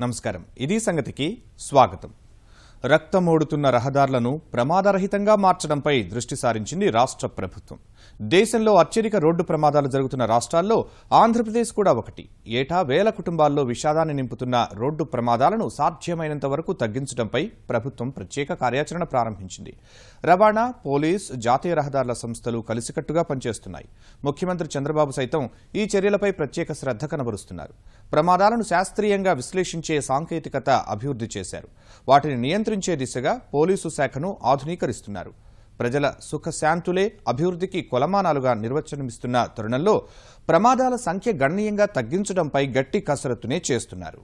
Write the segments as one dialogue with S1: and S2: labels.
S1: నమస్కారం. ఇది సంగతికి స్వాగతం. రక్తమోడుతున్న రహదారులను ప్రమాదరహితంగా మార్చడంపై దృష్టి సారించింది రాష్ట్ర ప్రభుత్వం. దేశంలో అత్యధిక రోడ్డు ప్రమాదాలు జరుగుతున్న రాష్ట్రాల్లో ఆంధ్రప్రదేశ్ కూడా ఒకటి. ఏటా వేల కుటుంబాల్లో విషాదాన్ని నింపుతున్న రోడ్డు ప్రమాదాలను సాధ్యమైనంత వరకు తగ్గించడంపై ప్రభుత్వం ప్రత్యేక కార్యాచరణ ప్రారంభించింది. రవాణా పోలీస్ జాతీయ రహదారుల సంస్థలు కలిసికట్టుగా పనిచేస్తున్నాయి. ముఖ్యమంత్రి చంద్రబాబు సైతం ఈ చర్యలపై ప్రత్యేక శ్రద్ధ కనబరుస్తున్నారు. ప్రమాదాలను శాస్త్రీయంగా విశ్లేషించే సాంకేతికత అభివృద్ధి చేశారు. వాటిని నియంత్రించే దిశగా పోలీసు శాఖను ఆధునీకరిస్తున్నారు. ప్రజల సుఖశాంతులే అభివృద్ధికి కొలమానాలుగా నిర్వచనమిస్తున్న తరుణంలో ప్రమాదాల సంఖ్య గణనీయంగా తగ్గించడంపై గట్టి కసరత్తునే చేస్తున్నారు.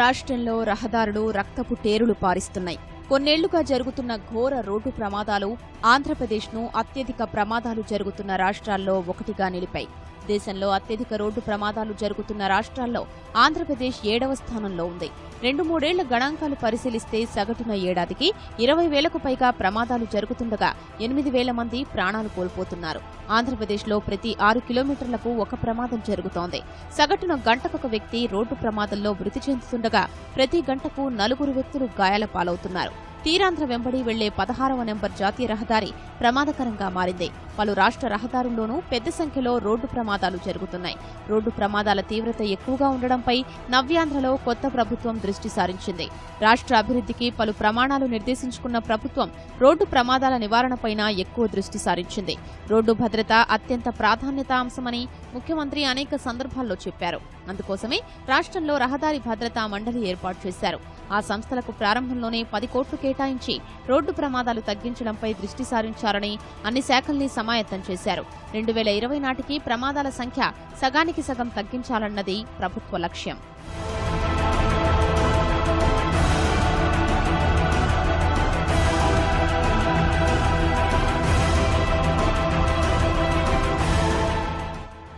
S2: రాష్ట్రంలో రహదారులు రక్తపు టేరులు పారిస్తున్నాయి. కొన్నేళ్ళుగా జరుగుతున్న ఘోర రోడ్డు ప్రమాదాలు ఆంధ్రప్రదేశ్ను అత్యధిక ప్రమాదాలు జరుగుతున్న రాష్ట్రాల్లో ఒకటిగా నిలిపాయి. దేశంలో అత్యధిక రోడ్డు ప్రమాదాలు జరుగుతున్న రాష్ట్రాల్లో ఆంధ్రప్రదేశ్ ఏడవ స్థానంలో ఉంది. రెండు మూడేళ్ళ గణాంకాలు పరిశీలిస్తే సగటున ఏడాదికి ఇరవై వేలకు పైగా ప్రమాదాలు జరుగుతుండగా ఎనిమిది వేల మంది ప్రాణాలు కోల్పోతున్నారు. ఆంధ్రప్రదేశ్లో ప్రతి ఆరు కిలోమీటర్లకు ఒక ప్రమాదం జరుగుతోంది. సగటున గంటకొక వ్యక్తి రోడ్డు ప్రమాదంలో మృతి చెందుతుండగా ప్రతి గంటకు నలుగురు వ్యక్తులు గాయాల పాలవుతున్నారు. తీరాంధ్ర వెంబడి వెళ్ళే పదహారవ నెంబర్ జాతీయ రహదారి ప్రమాదకరంగా మారింది. పలు రాష్ట్ర రహదారుల్లోనూ పెద్ద సంఖ్యలో రోడ్డు ప్రమాదాలు జరుగుతున్నాయి. రోడ్డు ప్రమాదాల తీవ్రత ఎక్కువగా ఉండడంపై నవ్యాంధ్రలో కొత్త ప్రభుత్వం దృష్టి సారించింది. రాష్ట్ర అభివృద్ధికి పలు ప్రమాణాలు నిర్దేశించుకున్న ప్రభుత్వం రోడ్డు ప్రమాదాల నివారణపైన ఎక్కువ దృష్టి సారించింది. రోడ్డు భద్రత అత్యంత ప్రాధాన్యత అంశమని ముఖ్యమంత్రి అనేక సందర్భాల్లో చెప్పారు. అందుకోసమే రాష్ట్రంలో రహదారి భద్రతా మండలి ఏర్పాటు చేశారు. ఆ సంస్థలకు ప్రారంభంలోనే పది కోట్లు కేటాయించి రోడ్డు ప్రమాదాలు తగ్గించడంపై దృష్టి సారించారని అన్ని శాఖల్ని సమాయత్తం చేశారు. రెండు వేల ఇరవై నాటికి ప్రమాదాల సంఖ్య సగానికి సగం తగ్గించాలన్నది ప్రభుత్వ లక్ష్యం.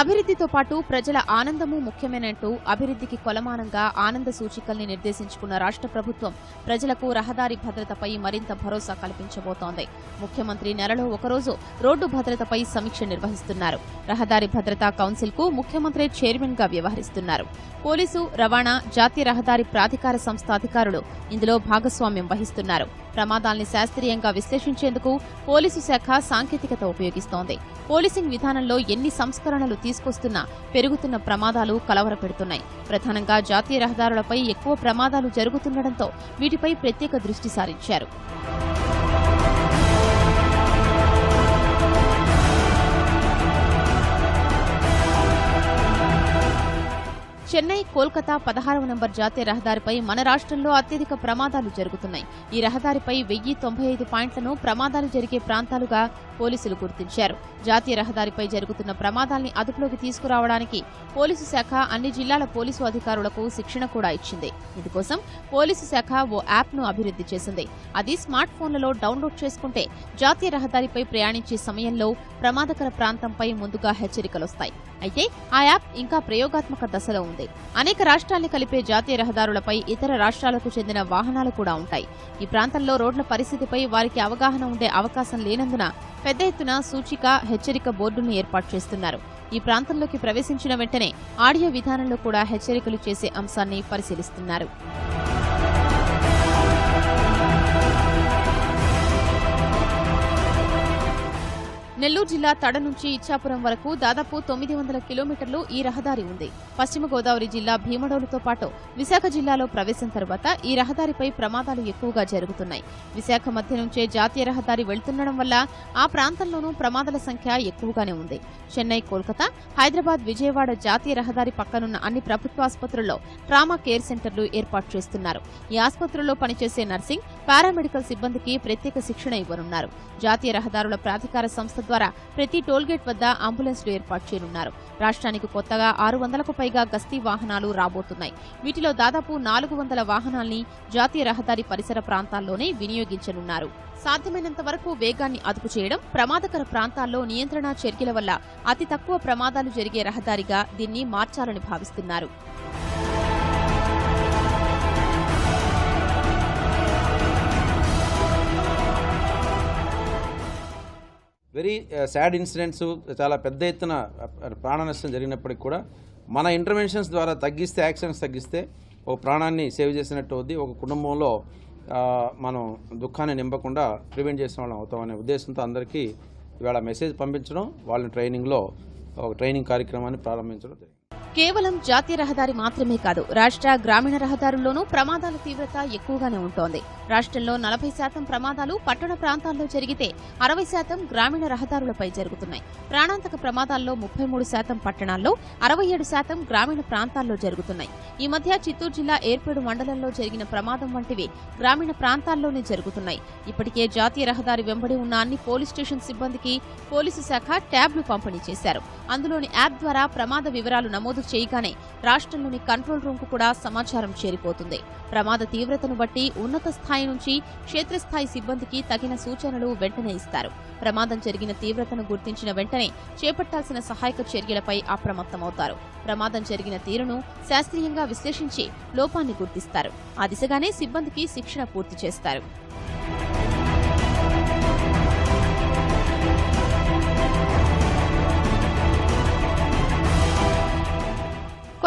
S2: అభివృద్ధితో పాటు ప్రజల ఆనందము ముఖ్యమైనట్టు అభివృద్ధికి కొలమానంగా ఆనంద సూచికల్ని నిర్దేశించుకున్న రాష్ట్ర ప్రభుత్వం ప్రజలకు రహదారి భద్రతపై మరింత భరోసా కల్పించబోతోంది. ముఖ్యమంత్రి నెలలో ఒకరోజు రోడ్డు భద్రతపై సమీక్ష నిర్వహిస్తున్నారు. రహదారి భద్రతా కౌన్సిల్కు ముఖ్యమంత్రి చైర్మన్గా వ్యవహరిస్తున్నారు. పోలీసు రవాణా జాతీయ రహదారి ప్రాధికార సంస్థ అధికారులు ఇందులో భాగస్వామ్యం వహిస్తున్నారు. ప్రమాదాల్ని శాస్త్రీయంగా విశ్లేషించేందుకు పోలీసు శాఖ సాంకేతికత ఉపయోగిస్తోంది. పోలీసింగ్ విధానంలో ఎన్ని సంస్కరణలు తీసుకొస్తున్నా పెరుగుతున్న ప్రమాదాలు కలవరపెడుతున్నాయి. ప్రధానంగా జాతీయ రహదారులపై ఎక్కువ ప్రమాదాలు జరుగుతుండటంతో వీటిపై ప్రత్యేక దృష్టి సారించారు. చెన్నై కోల్కతా పదహారవ నంబర్ జాతీయ రహదారిపై మన రాష్ట్రంలో అత్యధిక ప్రమాదాలు జరుగుతున్నాయి. ఈ రహదారిపై వెయ్యి తొంభై ఐదు పాయింట్లను ప్రమాదాలు జరిగే ప్రాంతాలుగా పోలీసులు గుర్తించారు. జాతీయ రహదారిపై జరుగుతున్న ప్రమాదాల్ని అదుపులోకి తీసుకురావడానికి పోలీసు శాఖ అన్ని జిల్లాల పోలీసు అధికారులకు శిక్షణ కూడా ఇచ్చింది. ఇందుకోసం పోలీసు శాఖ ఓ యాప్ను అభివృద్ధి చేసింది. అది స్మార్ట్ ఫోన్లలో డౌన్లోడ్ చేసుకుంటే జాతీయ రహదారిపై ప్రయాణించే సమయంలో ప్రమాదకర ప్రాంతంపై ముందుగా హెచ్చరికలొస్తాయి. అయితే ఆ యాప్ ఇంకా ప్రయోగాత్మక దశలో ఉంది. అనేక రాష్ట్రాల్ని కలిపే జాతీయ రహదారులపై ఇతర రాష్ట్రాలకు చెందిన వాహనాలు కూడా ఉంటాయి. ఈ ప్రాంతంలో రోడ్ల పరిస్థితిపై వారికి అవగాహన ఉండే అవకాశం లేనందున పెద్ద ఎత్తున సూచిక హెచ్చరిక బోర్డును ఏర్పాటు చేస్తున్నారు. ఈ ప్రాంతంలోకి ప్రవేశించిన వెంటనే ఆడియో విధానంలో కూడా హెచ్చరికలు చేసే అంశాన్ని పరిశీలిస్తున్నారు. నెల్లూరు జిల్లా తడ నుంచి ఇచ్చాపురం వరకు దాదాపు తొమ్మిది వందల కిలోమీటర్లు ఈ రహదారి ఉంది. పశ్చిమ గోదావరి జిల్లా భీమడోలుతో పాటు విశాఖ జిల్లాలో ప్రవేశం తర్వాత ఈ రహదారిపై ప్రమాదాలు ఎక్కువగా జరుగుతున్నాయి. విశాఖ మధ్య నుంచే జాతీయ రహదారి వెళ్తుండడం వల్ల ఆ ప్రాంతంలోనూ ప్రమాదాల సంఖ్య ఎక్కువగానే ఉంది. చెన్నై కోల్కతా హైదరాబాద్ విజయవాడ జాతీయ రహదారి పక్కనున్న అన్ని ప్రభుత్వ ఆసుపత్రుల్లో ట్రామా కేర్ సెంటర్లు ఏర్పాటు చేస్తున్నారు. ఈ ఆసుపత్రుల్లో పనిచేసే నర్సింగ్ పారామెడికల్ సిబ్బందికి ప్రత్యేక శిక్షణ ఇవ్వనున్నారు. జాతీయ రహదారుల ప్రాధికార సంస్థ ద్వారా ప్రతి టోల్గేట్ వద్ద అంబులెన్స్లు ఏర్పాటు చేయనున్నారు. రాష్ట్రానికి కొత్తగా ఆరు వందలకు పైగా గస్తీ వాహనాలు రాబోతున్నాయి. వీటిలో దాదాపు నాలుగు వందల వాహనాల్ని జాతీయ రహదారి పరిసర ప్రాంతాల్లోనే వినియోగించనున్నారు. సాధ్యమైనంత వరకు వేగాన్ని అదుపు చేయడం ప్రమాదకర ప్రాంతాల్లో నియంత్రణ చర్యల వల్ల అతి తక్కువ ప్రమాదాలు జరిగే రహదారిగా దీన్ని మార్చాలని భావిస్తున్నారు.
S3: వెరీ సాడ్ ఇన్సిడెంట్స్ చాలా పెద్ద ఎత్తున uh, ప్రాణ నష్టం జరిగినప్పటికి కూడా మన ఇంటర్వెన్షన్స్ ద్వారా తగ్గిస్తే యాక్సిడెంట్స్ తగ్గిస్తే ఒక ప్రాణాన్ని సేవ్ చేసినట్టు అవుద్ది. ఒక కుటుంబంలో మనం దుఃఖాన్ని నింపకుండా ప్రివెంట్ చేసిన వాళ్ళం అవుతామనే ఉద్దేశంతో అందరికీ ఇవాళ మెసేజ్ పంపించడం వాళ్ళని ట్రైనింగ్లో ఒక ట్రైనింగ్ కార్యక్రమాన్ని ప్రారంభించడం జరిగింది.
S2: కేవలం జాతీయ రహదారి మాత్రమే కాదు రాష్ట్ర గ్రామీణ రహదారుల్లోనూ ప్రమాదాల తీవ్రత ఎక్కువగానే ఉంటోంది. రాష్ట్రంలో నలభై శాతం ప్రమాదాలు పట్టణ ప్రాంతాల్లో జరిగితే అరవై శాతం గ్రామీణ రహదారులపై జరుగుతున్నాయి. ప్రాణాంతక ప్రమాదాల్లో ముప్పై మూడు శాతం పట్టణాల్లో అరవై ఏడు శాతం గ్రామీణ ప్రాంతాల్లో జరుగుతున్నాయి. ఈ మధ్య చిత్తూరు జిల్లా ఏర్పేడు మండలంలో జరిగిన ప్రమాదం వంటివి గ్రామీణ ప్రాంతాల్లోనే జరుగుతున్నాయి. ఇప్పటికే జాతీయ రహదారి వెంబడి ఉన్న అన్ని పోలీస్ స్టేషన్ సిబ్బందికి పోలీసు శాఖ ట్యాబ్లు పంపిణీ చేశారు. అందులోని యాప్ ద్వారా ప్రమాద వివరాలు నమోదు చేయగానే రాష్ట్రంలోని కంట్రోల్ రూమ్కు కూడా సమాచారం చేరిపోతుంది. ప్రమాద తీవ్రతను బట్టి ఉన్నత స్థాయి నుంచి క్షేత్రస్థాయి సిబ్బందికి తగిన సూచనలు వెంటనే ఇస్తారు. ప్రమాదం జరిగిన తీవ్రతను గుర్తించిన వెంటనే చేపట్టాల్సిన సహాయక చర్యలపై అప్రమత్తమవుతారు. ప్రమాదం జరిగిన తీరును శాస్త్రీయంగా విశ్లేషించి లోపాన్ని గుర్తిస్తారు. ఆ దిశగానే సిబ్బందికి శిక్షణ పూర్తి చేస్తారు.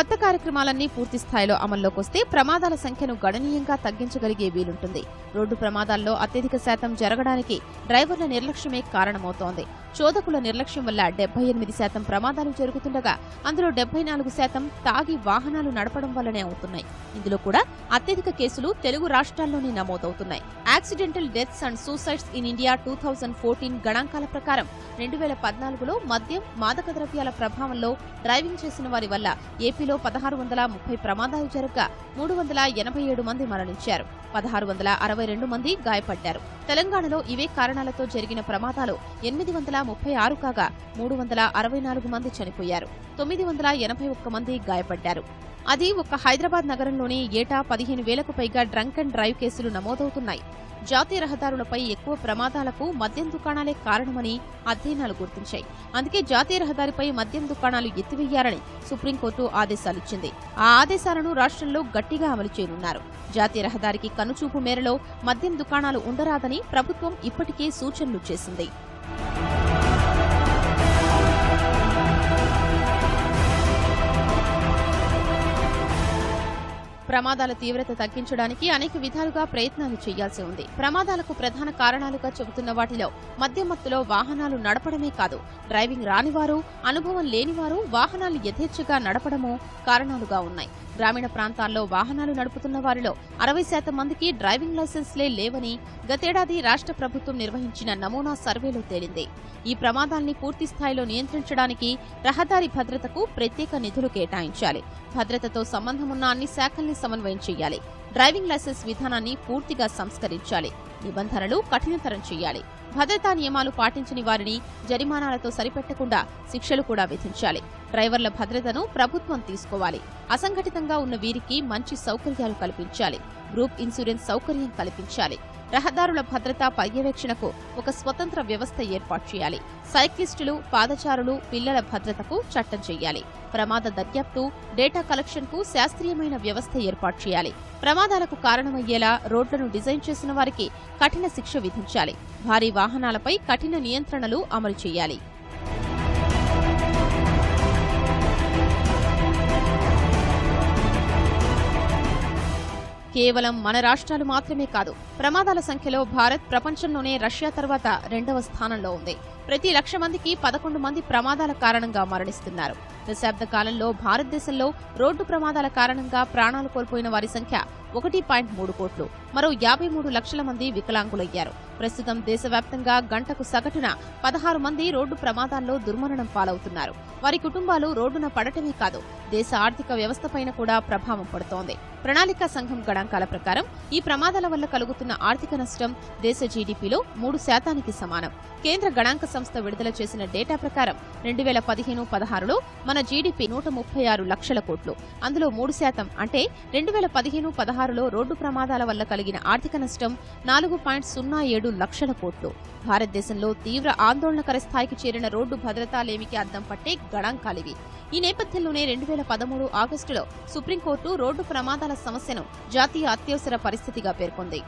S2: కొత్త కార్యక్రమాలన్నీ పూర్తి స్థాయిలో అమల్లోకి వస్తే ప్రమాదాల సంఖ్యను గణనీయంగా తగ్గించగలిగే వీలుంటుంది. రోడ్డు ప్రమాదాల్లో అత్యధిక శాతం జరగడానికి డ్రైవర్ల నిర్లక్ష్యమే కారణమవుతోంది. చోదకుల నిర్లక్ష్యం వల్ల డెబ్బై ఎనిమిది శాతం ప్రమాదాలు జరుగుతుండగా అందులో డెబ్బై నాలుగు శాతం తాగి వాహనాలు నడపడం వల్లనే అవుతున్నాయి. ఇందులో కూడా అత్యధిక కేసులు తెలుగు రాష్ట్రాల్లోనే నమోదవుతున్నాయి. Accidental deaths and suicides in India two thousand fourteen గణాంకాల ప్రకారం రెండు వేల పద్నాలుగులో మద్యం మాదక ద్రవ్యాల ప్రభావంలో డ్రైవింగ్ చేసిన వారి వల్ల ఏపీలో పదహారు వందల ముప్పై ప్రమాదాలు జరగగా మూడు వందల ఎనభై ఏడు మంది మరణించారు. పదహారు వందల అరవై రెండు మంది గాయపడ్డారు. తెలంగాణలో ఇవే కారణాలతో జరిగిన ప్రమాదాలు ఎనిమిది వందల ముప్పై ఆరు కాగా మూడు వందల అరవై నాలుగు మంది చనిపోయారు. తొమ్మిది వందల ఎనభై ఒక్క మంది గాయపడ్డారు. అది ఒక్క హైదరాబాద్ నగరంలోనే ఏటా పదిహేను వేలకు పైగా డ్రంక్ అండ్ డ్రైవ్ కేసులు నమోదవుతున్నాయి. జాతీయ రహదారులపై ఎక్కువ ప్రమాదాలకు మద్యం దుకాణాలే కారణమని అధ్యయనాలు గుర్తించాయి. అందుకే జాతీయ రహదారిపై మద్యం దుకాణాలు ఎత్తివేయాలని సుప్రీంకోర్టు ఆదేశాలిచ్చింది. ఆ ఆదేశాలను రాష్ట్రంలో గట్టిగా అమలు చేయనున్నారు. జాతీయ రహదారికి కనుచూపు మేరలో మద్యం దుకాణాలు ఉండరాదని ప్రభుత్వం ఇప్పటికే సూచనలు చేసింది. ప్రమాదాల తీవ్రత తగ్గించడానికి అనేక విధాలుగా ప్రయత్నాలు చేయాల్సి ఉంది. ప్రమాదాలకు ప్రధాన కారణాలుగా చెబుతున్న వాటిలో మద్యమత్తులో వాహనాలు నడపడమే కాదు. డ్రైవింగ్ రానివారు అనుభవం లేనివారు వాహనాలు యథేచ్ఛగా నడపడము కారణాలుగా ఉన్నాయి. గ్రామీణ ప్రాంతాల్లో వాహనాలు నడుపుతున్న వారిలో అరవై శాతం మందికి డ్రైవింగ్ లైసెన్స్లే లేవని గతేడాది రాష్ట్ర ప్రభుత్వం నిర్వహించిన నమూనా సర్వేలో తేలింది. ఈ ప్రమాదాల్ని పూర్తి స్థాయిలో నియంత్రించడానికి రహదారి భద్రతకు ప్రత్యేక నిధులు కేటాయించాలి. భద్రతతో సంబంధమున్న అన్ని శాఖల్ని సమన్వయం చేయాలి. డ్రైవింగ్ లైసెన్స్ విధానాన్ని పూర్తిగా సంస్కరించాలి. నిబంధనలు కఠినతరం చేయాలి. భద్రతా నియమాలు పాటించని వారిని జరిమానాలతో సరిపెట్టకుండా శిక్షలు కూడా విధించాలి. డ్రైవర్ల భద్రతను ప్రభుత్వం తీసుకోవాలి. అసంఘటితంగా ఉన్న వీరికి మంచి సౌకర్యాలు కల్పించాలి. గ్రూప్ ఇన్సూరెన్స్ సౌకర్యం కల్పించాలి. రహదారుల భద్రతా పర్యవేక్షణకు ఒక స్వతంత్ర వ్యవస్థ ఏర్పాటు చేయాలి. సైక్లిస్టులు పాదచారులు పిల్లల భద్రతకు చట్టం చేయాలి. ప్రమాద దర్యాప్తు డేటా కలెక్షన్కు శాస్త్రీయమైన వ్యవస్థ ఏర్పాటు చేయాలి. ప్రమాదాలకు కారణమయ్యేలా రోడ్లను డిజైన్ చేసిన వారికి కఠిన శిక్ష విధించాలి. భారీ వాహనాలపై కఠిన నియంత్రణలు అమలు చేయాలి. కేవలం మన రాష్ట్రాలు మాత్రమే కాదు ప్రమాదాల సంఖ్యలో భారత్ ప్రపంచంలోనే రష్యా తర్వాత రెండవ స్థానంలో ఉంది. ప్రతి లక్ష మందికి పదకొండు మంది ప్రమాదాల కారణంగా మరణిస్తున్నారు. దశాబ్ద కాలంలో భారతదేశంలో రోడ్డు ప్రమాదాల కారణంగా ప్రాణాలు కోల్పోయిన వారి సంఖ్య ఒకటి పాయింట్ మూడు కోట్లు. మరో యాభై మూడు లక్షల మంది వికలాంగులయ్యారు. ప్రస్తుతం దేశవ్యాప్తంగా గంటకు సగటున పదహారు మంది రోడ్డు ప్రమాదాల్లో దుర్మరణం పాలవుతున్నారు. వారి కుటుంబాలు రోడ్డున పడటమే కాదు దేశ ఆర్థిక వ్యవస్థపైన కూడా ప్రభావం పడుతోంది. ప్రణాళికా సంఘం గణాంకాల ప్రకారం ఈ ప్రమాదాల వల్ల కలుగుతున్న ఆర్థిక నష్టం దేశ జీడీపీలో మూడు శాతానికి సమానం. కేంద్ర గణాంక సంస్థ విడుదల చేసిన డేటా ప్రకారం రెండు వేల పదిహేను పదహారులో మన మన జీడీపీ నూట ముప్పై ఆరు లక్షల కోట్లు. అందులో మూడు శాతం అంటే రెండు వేల పదిహేను పదహారులో రోడ్డు ప్రమాదాల వల్ల కలిగిన ఆర్థిక నష్టం నాలుగు పాయింట్ సున్నా ఏడు లక్షల కోట్లు. భారతదేశంలో తీవ్ర ఆందోళనకర స్థాయికి చేరిన రోడ్డు భద్రతా లేమికి అద్దం పట్టే గణాంకాలివి ఈ నేపథ్యంలోనే రెండు వేల పదమూడు ఆగస్టులో సుప్రీంకోర్టు రోడ్డు ప్రమాదాల సమస్యను జాతీయ అత్యవసర పరిస్థితిగా పేర్కొంది.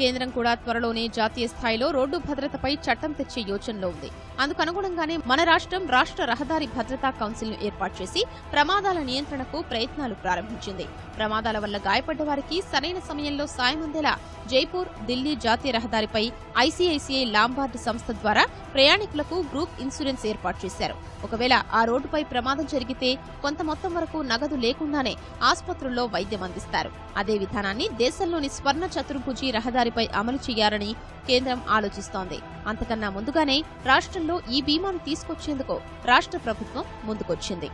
S2: కేంద్రం కూడా త్వరలోనే జాతీయ స్థాయిలో రోడ్డు భద్రతపై చట్టం తెచ్చే యోచనలో ఉంది. అందుకు అనుగుణంగానే మన రాష్ట్రం రాష్ట్ర రహదారి భద్రతా కౌన్సిల్ను ఏర్పాటు చేసి ప్రమాదాల నియంత్రణకు ప్రయత్నాలు ప్రారంభించింది. ప్రమాదాల వల్ల గాయపడ్డ వారికి సరైన సమయంలో సాయం అందేలా జైపూర్ ఢిల్లీ జాతీయ రహదారిపై ఐసీఐసీఐ లాంబార్డ్ సంస్థ ద్వారా ప్రయాణికులకు గ్రూప్ ఇన్సూరెన్స్ ఏర్పాటు చేశారు. ఒకవేళ ఆ రోడ్డుపై ప్రమాదం జరిగితే కొంత మొత్తం వరకు నగదు లేకుండానే ఆసుపత్రుల్లో వైద్యం అందిస్తారు. అదే విధానాన్ని దేశంలోని స్వర్ణ చతుర్భుజి రహదారిపై అమలు చేయాలని కేంద్రం ఆలోచిస్తోంది. అంతకన్నా ముందుగానే రాష్ట్రంలో ఈ బీమాను తీసుకొచ్చేందుకు రాష్ట్ర ప్రభుత్వం ముందుకొచ్చింది.